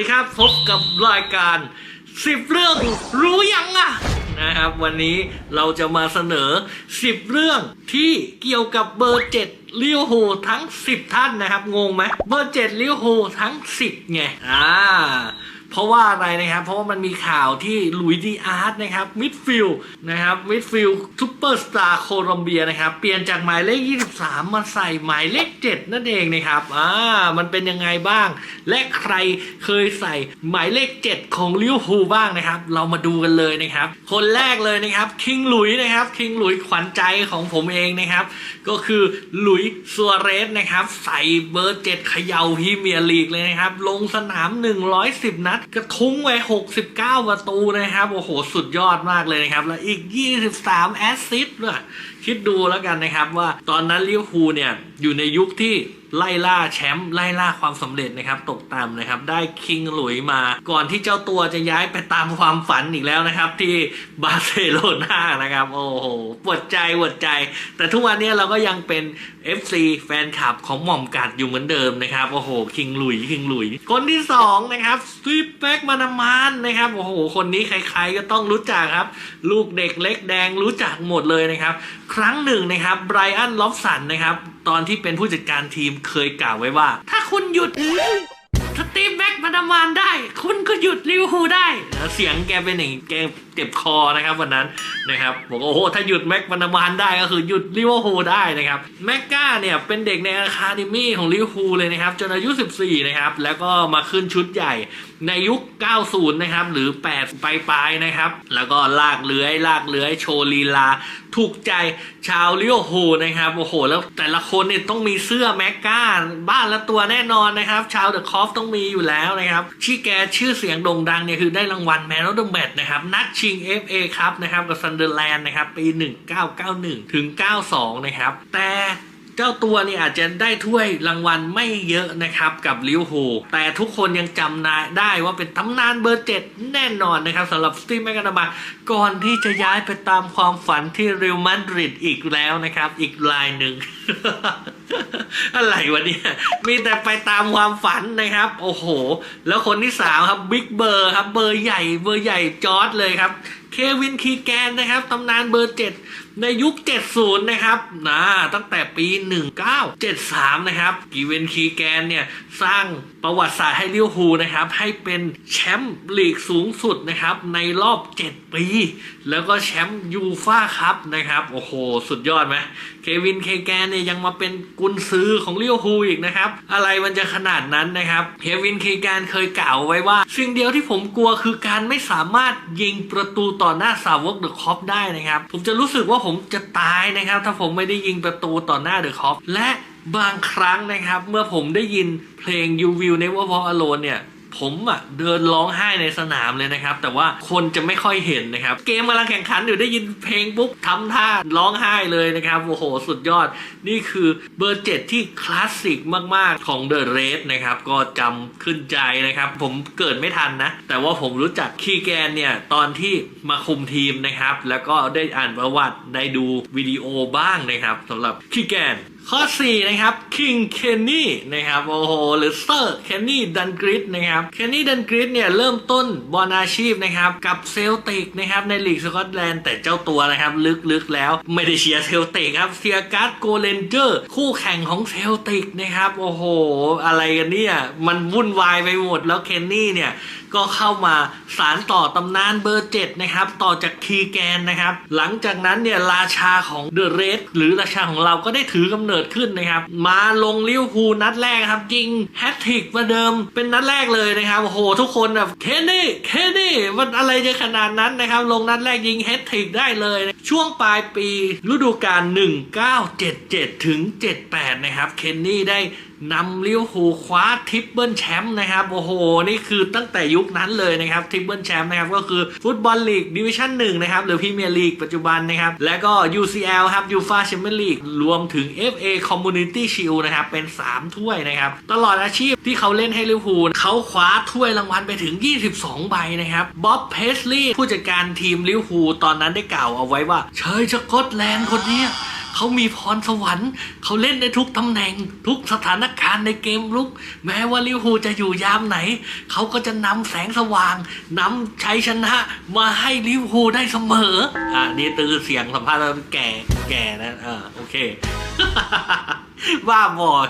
ดีครับพบกับรายการสิบเรื่องรู้ยังอะนะครับวันนี้เราจะมาเสนอ 10 เรื่องที่เกี่ยวกับเบอร์7ลิวโฮทั้ง 10 ท่านนะครับ งงไหมเบอร์7ลิวโฮทั้ง 10ไงอ่า เพราะว่าอะไรนะครับ เพราะว่ามันมีข่าวที่ลุยดีอาร์ตนะครับมิดฟิลด์นะครับมิดฟิลด์ซูเปอร์สตาร์โคลอมเบียนะครับ เปลี่ยนจากหมายเลข 23 มาใส่หมายเลข 7 นั่นเองนะครับอ่ามันเป็นยังไงบ้าง และใครเคยใส่หมายเลข 7 ของลิเวอร์พูลบ้างนะครับ เรามาดูกันเลยนะครับ คนแรกเลยนะครับคิงหลุยนะครับคิงหลุยขวัญใจของผมเองนะครับ ก็คือหลุยส์ซัวเรสนะครับ ใส่เบอร์ 7 เขย่าพรีเมียร์ลีกเลยนะครับ ลงสนาม 110 นัดกระทุ้งไว้ 69 ประตูนะครับ โอ้โห สุดยอดมากเลยนะครับ แล้วอีก 23 แอสซิสต์ด้วยคิดดูแล้วกันนะครับว่าตอนนั้นลิเวอร์พูลเนี่ย อยู่ในยุคที่ ไล่ล่าแชมป์ไล่ล่าความสำเร็จนะครับตกต่ำนะครับ ได้คิงหลุยมาก่อนที่เจ้าตัวจะย้ายไปตามความฝันอีกแล้วนะครับ ที่บาร์เซโลนานะครับ โอ้โหปวดใจปวดใจ แต่ทุกวันนี้เราก็ยังเป็น FC แฟนคลับของหม่อมกัดอยู่เหมือนเดิมนะครับ โอ้โหคิงหลุยคิงหลุย คนที่สองนะครับซีแบ็กมานามานนะครับโอ้โหคนนี้ใครๆก็ต้องรู้จักครับ ลูกเด็กเล็กแดงรู้จักหมดเลยนะครับ ครั้งหนึ่งนะครับไบรอันล็อบสันนะครับตอนที่เป็นผู้จัดการทีมเคยกล่าวไว้ว่า ถ้าคุณหยุดสตีฟแบ็กมาดามานได้ คุณก็หยุดลิวฮูได้แล้วเสียงแกเป็นอย่างแก จ็บคอนะครับวันนั้นนะครับบอกว่าโอ้โหถ้าหยุดแม็กมาดามานได้ก็คือหยุดลิเวอร์พูลได้นะครับแม็กก้าเนี่ยเป็นเด็กในอะคาเดมี่ของลิเวอร์พูลเลยนะครับจนอายุ 14 นะครับแล้วก็มาขึ้นชุดใหญ่ในยุค 90 นะครับ หรือ 8 ปลายๆนะครับ แล้วก็ลากเลื้อย ลากเลื้อยโชว์ลีลา ถูกใจชาวลิเวอร์พูลนะครับ โอ้โห แล้วแต่ละคนเนี่ยต้องมีเสื้อแมกกาบ้านละตัวแน่นอนนะครับ ชาวเดอะคอฟต้องมีอยู่แล้วนะครับ ที่แกชื่อเสียงโด่งดังเนี่ยคือได้รางวัลแมนอ f เดอะแมตนะครับ นัดชิิง FA ครับนะครับกับซันเดอร์แลนด์นะครับปี 1991 ถึง 92 นะครับ แต่ เจ้าตัวนี่อาจจะได้ถ้วยรางวัลไม่เยอะนะครับกับลิวอร์พูลแต่ทุกคนยังจำนาได้ว่าเป็นตำนานเบอร์เจ็ดแน่นอนนะครับสำหรับสตีฟแมกนามาก่อนที่จะย้ายไปตามความฝันที่เรอัลมาดริดอีกแล้วนะครับ อีกลายหนึ่ง อะไรวะเนี่ยมีแต่ไปตามความฝันนะครับ โอ้โห แล้วคนที่สามครับบิ๊กเบอร์ครับเบอร์ใหญ่เบอร์ใหญ่จอร์ดเลยครับ เควินคีแกนนะครับตำนานเบอร์เจ็ดในยุค 70 นะครับนะตั้งแต่ปี 1973 นะครับ กีเวนคีแกนเนี่ย สร้างประวัติศาสตร์ให้ลิเวอร์พูลนะครับ ให้เป็นแชมป์ลีกสูงสุดนะครับ ในรอบ 7 ปี แล้วก็แชมป์ยูฟ่าคัพนะครับ โอ้โห สุดยอดไหมเควินเคแกนเนี่ยยังมาเป็นกุนซือของลิเวอร์พูลอีกนะครับ อะไรมันจะขนาดนั้นนะครับเควินเคแกนเคยกล่าวไว้ว่า สิ่งเดียวที่ผมกลัวคือการไม่สามารถยิงประตูต่อหน้าสาวกเดอะคอปได้นะครับ ผมจะรู้สึกว่าผมจะตายนะครับ ถ้าผมไม่ได้ยิงประตูต่อหน้าเดอะคอปและบางครั้งนะครับ เมื่อผมได้ยินเพลง You Will Never Walk Alone เนี่ย ผมอะเดินร้องไห้ในสนามเลยนะครับ แต่ว่าคนจะไม่ค่อยเห็นนะครับ เกมกำลังแข่งขันอยู่ได้ยินเพลงปุ๊บทำท่าร้องไห้เลยนะครับโอ้โห สุดยอด นี่คือเบอร์เจ็ดที่คลาสสิกมาก ๆ ของเดอะเรสนะครับ ก็จำขึ้นใจนะครับ ผมเกิดไม่ทันนะ แต่ว่าผมรู้จักคีแกนเนี่ยตอนที่มาคุมทีมนะครับ แล้วก็ได้อ่านประวัติได้ดูวิดีโอบ้างนะครับสำหรับคีแกน ข้อ 4 นะครับ King Kenny นะครับโอ้โหหรือ Sir Kenny Dalglish นะครับ Kenny Dalglish เนี่ยเริ่มต้นบอลอาชีพนะครับกับเซลติกนะครับในลีกสกอตแลนด์แต่เจ้าตัวนะครับลึกๆแล้วไม่ได้เชียร์เซลติกครับเชียร์การ์ดโกเลนเจอร์คู่แข่งของเซลติกนะครับโอ้โห อะไรกันเนี่ยมันวุ่นวายไปหมดแล้วเคนนี่เนี่ยก็เข้ามาสารต่อตำนานเบอร์ 7 นะครับ ต่อจากคีแกนนะครับ หลังจากนั้นเนี่ยราชาของเดอะเรสหรือราชาของเราก็ได้ถือกำเนิดิดขึ้นนะครับ มาลงลิเวอร์พูลนัดแรกครับยิงแฮตทริกมาเดิมเป็นนัดแรกเลยนะครับโอ้โหทุกคนแบบเคนนี่เคนนี่มันอะไรจะขนาดนั้นนะครับ ลงนัดแรกยิงแฮตทริกได้เลยนะช่วงปลายปีฤดูกาล1977 ถึง 78 นะครับเคนนี่ได้ นำลิเวอร์พูลคว้าทริปเปิลแชมป์นะครับ โอ้โห นี่คือตั้งแต่ยุคนั้นเลยนะครับทริปเปิลแชมป์นะครับ ก็คือฟุตบอลลีกดิวิชั่นหนึ่งนะครับ หรือพรีเมียร์ลีกปัจจุบันนะครับ และก็ UCL ครับยูฟาแชมเปี้ยนลีกรวมถึง FA Community Shield นะครับ เป็น 3 ถ้วยนะครับ ตลอดอาชีพที่เขาเล่นให้ลิเวอร์พูลเขาคว้าถ้วยรางวัลไปถึง 22 ใบนะครับบ๊อบเพสลีย์ผู้จัดการทีมลิเวอร์พูลตอนนั้นได้กล่าวเอาไว้ว่าเชยสกอตแลนด์คนนี้ เขามีพรสวรรค์เขาเล่นในทุกตำแหน่ง ทุกสถานการณ์ในเกมลุก แม้ว่าลิเวอร์พูลจะอยู่ยามไหน เขาก็จะนำแสงสว่างนำชัยชนะมาให้ลิเวอร์พูลได้เสมอ อ่านี่ตือเสียงสัมภาษณ์แก่แก่นะอ่าโอเค ว่าบอย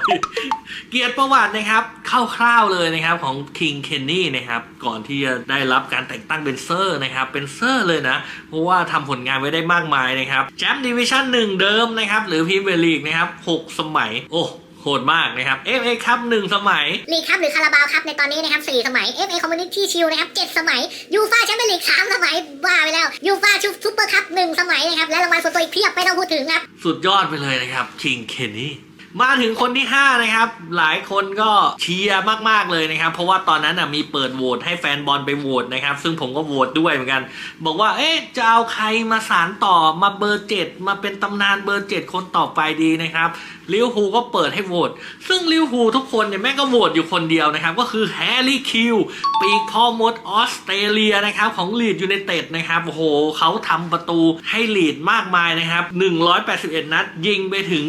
เกียรติประวัตินะครับคร่าวๆเลยนะครับของคิงเคนนี่นะครับก่อนที่จะได้รับการแต่งตั้งเป็นเซอร์นะครับเป็นเซอร์เลยนะ เพราะว่าทำผลงานไว้ได้มากมายนะครับแชมป์ดิวิชั่นหนึ่งเดิมนะครับหรือพรีเมียร์ลีกนะครับหกสมัย โอ้โหดมากนะครับเอฟเอคัพหนึ่งสมัย ลีกครับหรือคาราบาวครับในตอนนี้นะครับ4สมัย FA Community Shield นะครับ7สมัยยูฟาแชมเปี้ยนลีก3สมัยบ้าไปแล้วยูฟาชุซุปเปอร์คัพ1สมัยนะครับและรางวัลส่วนตัวอีกเพียบไม่ต้องพูดถึงครับ สุดยอดไปเลยนะครับคิงเคนนี่ มาถึงคนที่ 5 นะครับ หลายคนก็เชียร์มาก ๆ เลยนะครับ เพราะว่าตอนนั้นนะมีเปิดโหวตให้แฟนบอลไปโหวตนะครับ ซึ่งผมก็โหวตด้วยเหมือนกัน บอกว่า เอ๊ะ จะเอาใครมาสารต่อมาเบอร์เจ็ดมาเป็นตำนานเบอร์เจ็ดคนต่อไปดีนะครับ ลิเวอร์พูลก็เปิดให้โหวตซึ่งลิเวอร์พูลทุกคนเนี่ยแม่งก็โหวตอยู่คนเดียวนะครับ ก็คือแฮร์รี่คิวปีกพ่อมดออสเตรเลียนะครับของลีดยูไนเต็ดนะครับโอ้โหเขาทำประตูให้ลีดมากมายนะครับ 181 นัด ยิงไปถึง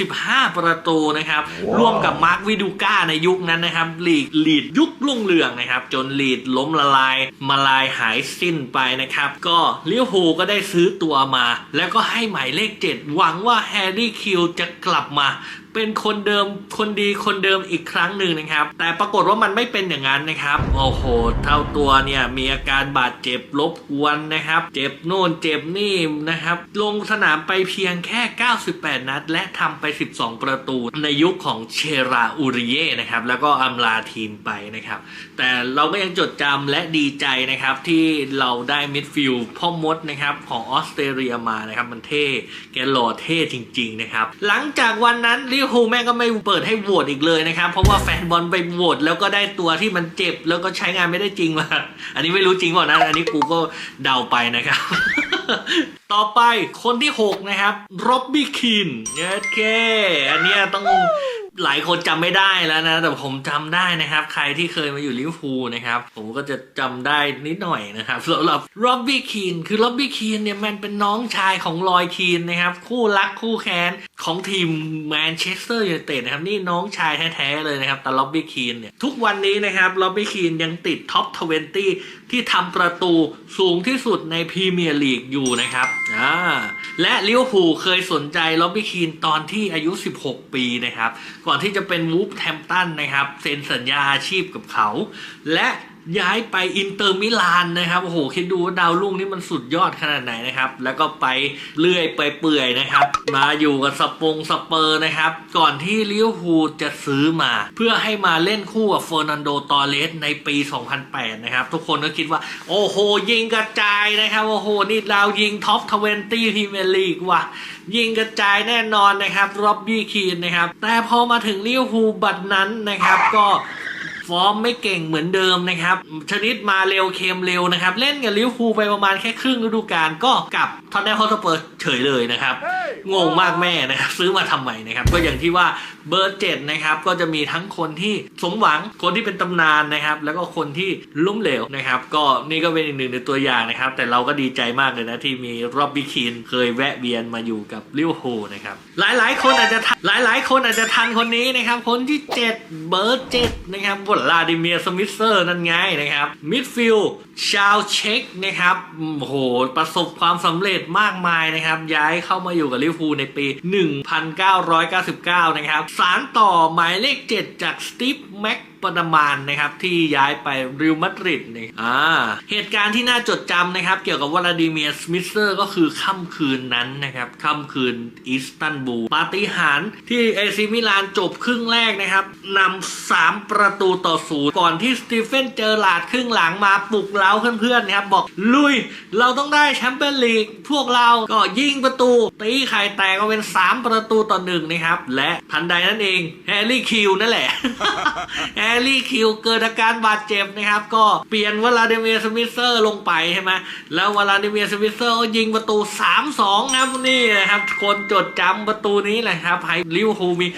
45 ประตูนะครับร่วมกับมาร์ควิดูก้าในยุคนั้นนะครับลีดลีดยุครุ่งเรืองนะครับ จนลีดล้มละลายมาลายหายสิ้นไปนะครับ ก็ลิเวอร์พูลก็ได้ซื้อตัวมา แล้วก็ให้หมายเลข 7 หวังว่าแฮร์รี่คิวจะกลับมา Mà เป็นคนเดิมคนดีคนเดิมอีกครั้งหนึ่งนะครับ แต่ปรากฏว่ามันไม่เป็นอย่างนั้นนะครับ โอ้โห เท่าตัวเนี่ยมีอาการบาดเจ็บรบกวนนะครับ เจ็บโน่นเจ็บนี่นะครับ ลงสนามไปเพียงแค่ 98 นัด และทำไป 12 ประตูในยุคของเชราอูริเย่นะครับ แล้วก็อำลาทีมไปนะครับ แต่เราก็ยังจดจำและดีใจนะครับ ที่เราได้มิดฟิลด์พ่อมดนะครับของออสเตรเลียมานะครับมันเท่แกหล่อเท่จริง ๆ นะครับ หลังจากวันนั้นลิเวอร์พูลแม่งก็ไม่เปิดให้โหวตอีกเลยนะครับ เพราะว่าแฟนบอลไปโหวตแล้วก็ได้ตัวที่มันเจ็บแล้วก็ใช้งานไม่ได้จริงมาอันนี้ไม่รู้จริงเปล่านะ อันนี้กูก็เดาไปนะครับ ต่อไปคนที่ 6 นะครับร็อบบี้คินเยสเคอันนี้ต้อง หลายคนจำไม่ได้แล้วนะ แต่ผมจำได้นะครับ ใครที่เคยมาอยู่ลิเวอร์พูลนะครับ ผมก็จะจำได้นิดหน่อยนะครับสำหรับร็อบบี้คีนคือร็อบบี้คีนเนี่ยมันเป็นน้องชายของลอยคีนนะครับ คู่รักคู่แค้นของทีมแมนเชสเตอร์ยูไนเต็ดนะครับ นี่น้องชายแท้ๆเลยนะครับแต่ล็อบบี้คีนเนี่ยทุกวันนี้นะครับล็อบบี้คีนยังติดท็อป 20 ที่ทำประตูสูงที่สุดในพรีเมียร์ลีกอยู่นะครับอ่าและลิเวอร์พูลเคยสนใจล็อบบี้คีนตอนที่อายุ 16 ปีนะครับ ก่อนที่จะเป็นวูฟแทมป์ตันนะครับ เซ็นสัญญาอาชีพกับเขา และ ย้ายไปอินเตอร์มิลานนะครับโอ้โหคิดดูว่าดาวรุ่งนี่มันสุดยอดขนาดไหนนะครับ แล้วก็ไปเลื่อยไปเปื่อยนะครับ มาอยู่กับสปงสเปอร์นะครับ ก่อนที่ลิเวอร์พูลจะซื้อมา เพื่อให้มาเล่นคู่กับเฟอร์นันโดตอเรสในปี 2008 นะครับ ทุกคนก็คิดว่า โอ้โห ยิงกระจายนะครับ โอ้โห นี่ดาวยิงท็อป20พรีเมียร์ลีกว่ะยิงกระจายแน่นอนนะครับร็อบบี้คีนนะครับแต่พอมาถึงลิเวอร์พูลบัดนั้นนะครับก็ ฟอร์มไม่เก่งเหมือนเดิมนะครับ ชนิดมาเร็วเคมเร็วนะครับ เล่นกับลิเวอร์พูลไปประมาณแค่ครึ่งฤดูกาลก็กลับทอนแนลฮอตสเปอร์เฉยเลยนะครับ งงมากแม่นะครับ ซื้อมาทำไมนะครับ ก็อย่างที่ว่าเบอร์เจ็ดนะครับก็จะมีทั้งคนที่สมหวังคนที่เป็นตำนานนะครับ แล้วก็คนที่ล้มเหลวนะครับ ก็นี่ก็เป็นอีกหนึ่งในตัวอย่างนะครับ แต่เราก็ดีใจมากเลยนะที่มีรอบบี้คีนเคยแวะเวียนมาอยู่กับลิเวอร์พูลนะครับ หลายๆ คนอาจจะทันหลายๆ คนอาจจะทันคนนี้นะครับ คนที่ 7 เบอร์7นะครับวลาดิเมียร์สมิธเซอร์นั่นไงนะครับมิดฟิลด์ ชาวเช็กนะครับโอ้โหประสบความสำเร็จมากมายนะครับ ย้ายเข้ามาอยู่กับลิเวอร์พูลในปี 1999 นะครับ สารต่อหมายเลข 7 จากสตีฟแม็กปรมานนะครับที่ย้ายไปริวมาดริดนี่อ่าเหตุการณ์ที่น่าจดจำนะครับ เกี่ยวกับวลาดิเมียร์สมิธเซอร์ก็คือค่ำคืนนั้นนะครับค่ำคืนอิสตันบูลปาฏิหาริย์ที่เอซิมิลานจบครึ่งแรกนะครับนำสามประตูต่อศูนย์ก่อนที่สตีเฟนเจอร์ลาดครึ่งหลังมาปลุกเร้าเพื่อนๆนะครับบอกลุย เราต้องได้แชมเปี้ยนลีกพวกเราก็ยิงประตูตีไข่แตกก็เป็น 3 ประตูต่อหนึ่งนะครับ และทันใดนั้นเองแฮร์รี่คิวนั่นแหละแฮร์รี่คิวเกิดอาการบาดเจ็บนะครับ ก็เปลี่ยนวลาดิเมียสมิเซอร์ลงไปใช่ไหมแล้ววลาดิเมียสมิเซอร์ก็ยิงประตู 3-2 ครับนี่นะครับ คนจดจำประตูนี้แหละครับให้ลิวฮูมี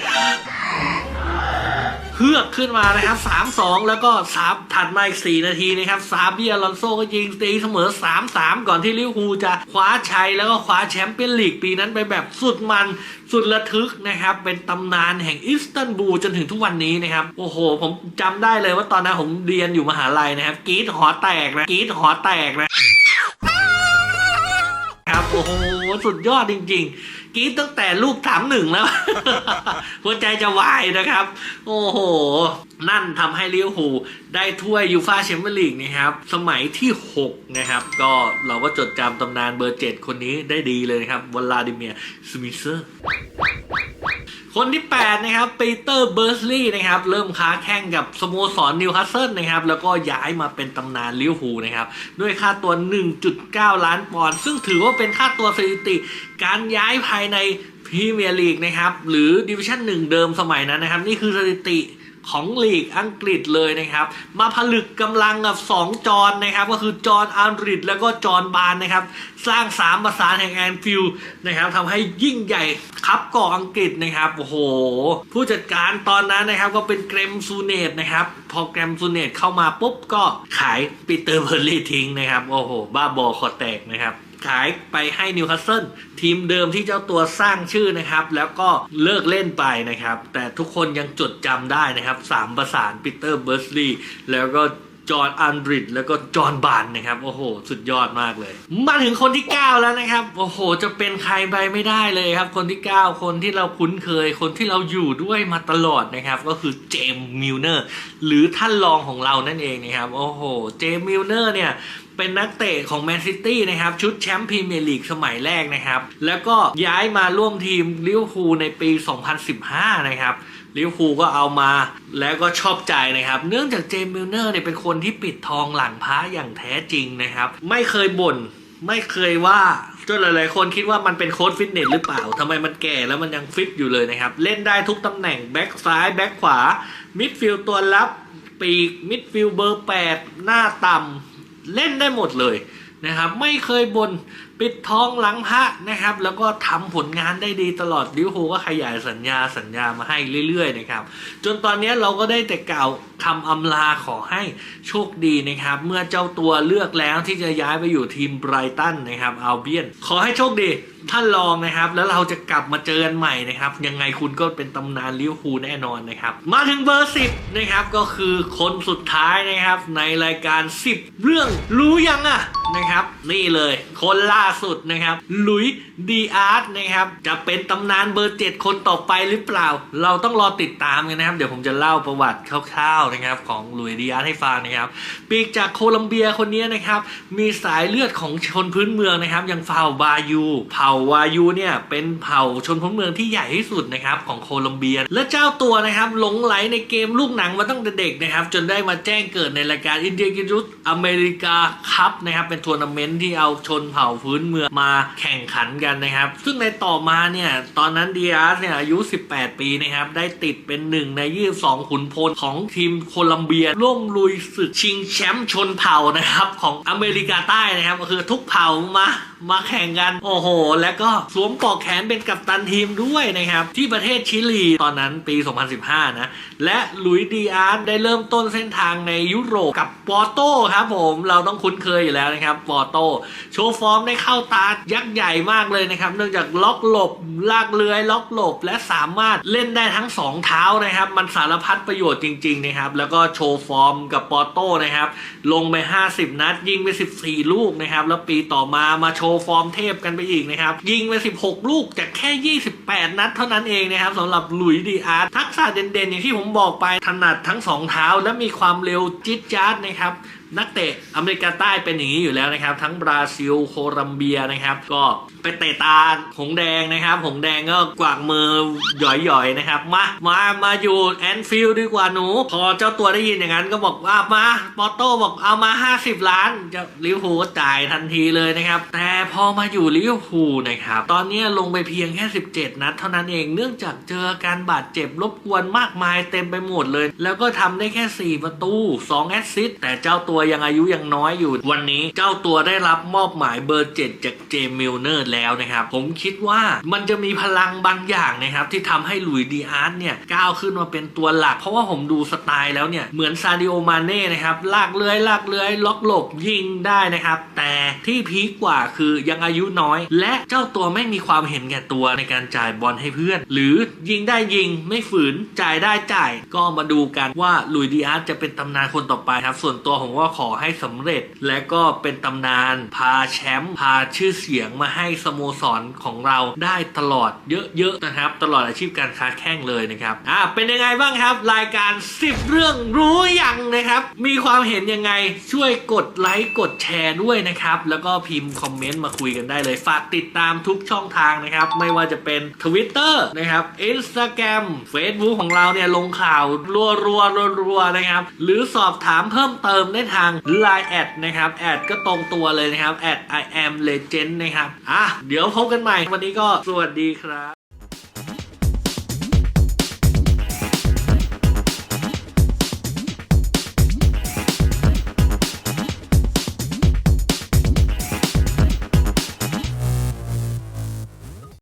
ฮือกขึ้นมานะครับ3-2แล้วก็สามถัดมาอีก4นาทีนะครับซาเบียลอนโซก็ยิงตีเสมอ3-3ก่อนที่ลิเวอร์พูลจะคว้าชัยแล้วก็คว้าแชมเปี้ยนลีกปีนั้นไปแบบสุดมันสุดระทึกนะครับเป็นตำนานแห่งอิสตันบูลจนถึงทุกวันนี้นะครับโอ้โห ผมจำได้เลยว่าตอนนั้นผมเรียนอยู่มหาลัยนะครับกีดหอแตกนะกีดหอแตกนะครับโอ้โหสุดยอดจริง ๆ กีดตั้งแต่ลูกถามหนึ่งแล้ว หัวใจจะวายนะครับ โอ้โห นั่นทำให้ลิเวอร์พูลได้ถ้วยยูฟาแชมเปี้ยนลีกนะครับ สมัยที่ 6 นะครับ ก็เราก็จดจำตำนานเบอร์ 7 คนนี้ได้ดีเลยนะครับวลาดิเมียร์สมิเซอร์ คนที่ 8 นะครับปีเตอร์เบอร์สลีย์นะครับ เริ่มค้าแข่งกับสโมสรนิวคาสเซิลนะครับ แล้วก็ย้ายมาเป็นตำนานลิเวอร์พูลนะครับ ด้วยค่าตัว 1.9 ล้านปอนด์ซึ่งถือว่าเป็นค่าตัวสถิติ การย้ายภายในพรีเมียร์ลีกนะครับ หรือดิวิชั่นหนึ่งเดิมสมัยนั้นนะครับ นี่คือสถิติ ของลีกอังกฤษเลยนะครับ มาผลึกกำลังกับ 2 จอนนะครับ ก็คือจอนอาร์ริดแล้วก็จอนบานนะครับ สร้าง3ประสานแห่งแอนฟิลด์นะครับทำให้ยิ่งใหญ่ครับก่ออังกฤษนะครับโอ้โห ผู้จัดการตอนนั้นนะครับก็เป็นเกรมซูเนตนะครับ พอเกรมซูเนตเข้ามาปุ๊บก็ขายปีเตอร์เบอร์ลี่ทิ้งนะครับ โอ้โห บ้าบอคอแตกนะครับ ขายไปให้นิวคาสเซิลทีมเดิมที่เจ้าตัวสร้างชื่อนะครับ แล้วก็เลิกเล่นไปนะครับ แต่ทุกคนยังจดจำได้นะครับสามประสานปีเตอร์เบอร์สลีย์แล้วก็จอห์นอันดริดแล้วก็จอห์นบานนะครับ โอ้โห สุดยอดมากเลย มาถึงคนที่ 9 แล้วนะครับ โอ้โห จะเป็นใครไปไม่ได้เลยครับ คนที่ 9 คนที่เราคุ้นเคย คนที่เราอยู่ด้วยมาตลอดนะครับ ก็คือเจมส์มิลเนอร์หรือท่านรองของเรานั่นเองนะครับ โอ้โห เจมส์มิลเนอร์เนี่ย เป็นนักเตะของแมนซิตี้นะครับชุดแชมป์พรีเมียร์ลีกสมัยแรกนะครับ แล้วก็ย้ายมาร่วมทีมลิเวอร์พูลในปี 2015 นะครับลิเวอร์พูลก็เอามาแล้วก็ชอบใจนะครับ เนื่องจากเจมส์มิลเนอร์เนี่ยเป็นคนที่ปิดทองหลังพระอย่างแท้จริงนะครับ ไม่เคยบ่นไม่เคยว่าจนหลายๆ คนคิดว่ามันเป็นโค้ดฟิตเนสหรือเปล่าทำไมมันแก่แล้วมันยังฟิตอยู่เลยนะครับ เล่นได้ทุกตำแหน่งแบ็กซ้ายแบ็กขวามิดฟิลด์ตัวรับ ปีกมิดฟิลด์เบอร์ 8 หน้าต่ำ เล่นได้หมดเลย นะครับ ไม่เคยบนปิดทองหลังพระนะครับ แล้วก็ทำผลงานได้ดีตลอดลิวอร์พูก็ขยายสัญญาสัญญามาให้เรื่อยๆนะครับ จนตอนนี้เราก็ได้แต่กล่าวคำอำลาขอให้โชคดีนะครับ เมื่อเจ้าตัวเลือกแล้วที่จะย้ายไปอยู่ทีมไบรตันนะครับอัลเบียน ขอให้โชคดีท่านลองนะครับ แล้วเราจะกลับมาเจอกันใหม่นะครับ ยังไงคุณก็เป็นตำนานลิวอร์พูแน่นอนนะครับ มาถึงเบอร์สิบนะครับ ก็คือคนสุดท้ายนะครับ ในรายการ 10 เรื่องรู้ยังอะ นะครับ นี่เลยคนล่าสุดนะครับลุยดีอาร์ตนะครับ จะเป็นตำนานเบอร์7คนต่อไปหรือเปล่า เราต้องรอติดตามกันนะครับ เดี๋ยวผมจะเล่าประวัติคร่าวๆนะครับ ของลุยดีอาร์ตให้ฟังนะครับ ปีกจากโคลัมเบียคนนี้นะครับ มีสายเลือดของชนพื้นเมืองนะครับอย่างเผ่าบายู เผ่าวายูเนี่ยเป็นเผ่าชนพื้นเมืองที่ใหญ่ที่สุดนะครับของโคลัมเบีย และเจ้าตัวนะครับหลงไหลในเกมลูกหนังมาตั้งแต่เด็กนะครับ จนได้มาแจ้งเกิดในรายการอินเดียกิรุสอเมริกาคัพนะครับเป็นทัวร์นาเมนต์ที่เอาชนเผ่าพื้นเมืองมาแข่งขันกันนะครับ ซึ่งในต่อมาเนี่ย ตอนนั้นดีอาร์สเนี่ยอายุ 18 ปีนะครับ ได้ติดเป็นหนึ่งใน 22 ขุนพลของทีมโคลัมเบีย ร่วมลุยศึกชิงแชมป์ชนเผ่านะครับ ของอเมริกาใต้นะครับ ก็คือทุกเผ่ามา มาแข่งกัน โอ้โห แล้วก็สวมปอกแขนเป็นกัปตันทีมด้วยนะครับ ที่ประเทศชิลีตอนนั้นปี 2015 นะ และลุยดีอาร์ได้เริ่มต้นเส้นทางในยุโรปกับปอร์โต้ครับผมเราต้องคุ้นเคยอยู่แล้วนะครับปอร์โต้โชว์ฟอร์มได้เข้าตายักษ์ใหญ่มากเลยนะครับ เนื่องจากล็อกหลบ ลากเลื้อย ล็อกหลบ และสามารถเล่นได้ทั้งสองเท้านะครับ มันสารพัดประโยชน์จริงๆนะครับ แล้วก็โชว์ฟอร์มกับปอร์โต้นะครับ ลงไป 50 นัดยิงไป 14 ลูกนะครับ แล้วปีต่อมามาโชว์ฟอร์มเทพกันไปอีกนะครับ ยิงไป 16 ลูกจากแค่ 28 นัดเท่านั้นเองนะครับสำหรับหลุยส์ดีอาร์ทักษะเด่นๆ อย่างที่ผมบอกไปถนัดทั้งสองเท้าและมีความเร็วจิ๊ดจ๊าดนะครับ นักเตะอเมริกาใต้เป็นอย่างนี้อยู่แล้วนะครับ ทั้งบราซิลโคลัมเบียนะครับ ก็ไปเตะตาหงแดงนะครับ หงแดงก็กวากมือหย่อยๆนะครับ มามามาอยู่แอนฟิลด์ดีกว่าหนู พอเจ้าตัวได้ยินอย่างนั้นก็บอกว่ามาปอโต้บอกเอามา 50 ล้านจะลิเวอร์พูลจ่ายทันทีเลยนะครับ แต่พอมาอยู่ลิเวอร์พูลนะครับ ตอนนี้ลงไปเพียงแค่ 17 นัดเท่านั้นเองเนื่องจากเจอการบาดเจ็บรบกวนมากมายเต็มไปหมดเลย แล้วก็ทำได้แค่ 4 ประตู 2 แอสซิสต์แต่เจ้าตัวยังอายุยังน้อยอยู่ วันนี้เจ้าตัวได้รับมอบหมายเบอร์ 7 จากเจมิลเนอร์แล้วนะครับ ผมคิดว่ามันจะมีพลังบางอย่างนะครับ ที่ทำให้ลุยดีอาร์ตเนี่ยก้าวขึ้นมาเป็นตัวหลัก เพราะว่าผมดูสไตล์แล้วเนี่ย เหมือนซาดิโอมาเน่นะครับ ลากเลื้อยลากเลื้อยล็อกหลบยิงได้นะครับ แต่ที่พีคกว่าคือยังอายุน้อย และเจ้าตัวไม่มีความเห็นแก่ตัวในการจ่ายบอลให้เพื่อน หรือยิงได้ยิงไม่ฝืนจ่ายได้จ่าย ก็มาดูกันว่าลุยดีอาร์ตจะเป็นตำนานคนต่อไปครับส่วนตัวผมก็ขอให้สำเร็จและก็เป็นตำนาน พาแชมป์พาชื่อเสียงมาให้สโมสรของเราได้ตลอดเยอะๆนะครับ ตลอดอาชีพการค้าแข่งเลยนะครับอ่าเป็นยังไงบ้างครับ รายการ 10 เรื่องรู้ยังนะครับ มีความเห็นยังไงช่วยกดไลค์กดแชร์ด้วยนะครับ แล้วก็พิมพ์คอมเมนต์มาคุยกันได้เลยฝากติดตามทุกช่องทางนะครับ ไม่ว่าจะเป็น Twitter นะครับ Instagram Facebook ของเราเนี่ยลงข่าวรัวรัวรัวๆนะครับ หรือสอบถามเพิ่มเติมได้ทาง Line แอดนะครับแอดก็ตรงตัวเลยนะครับแอด I am legend นะครับอะเดี๋ยวพบกันใหม่ วันนี้ก็สวัสดีครับ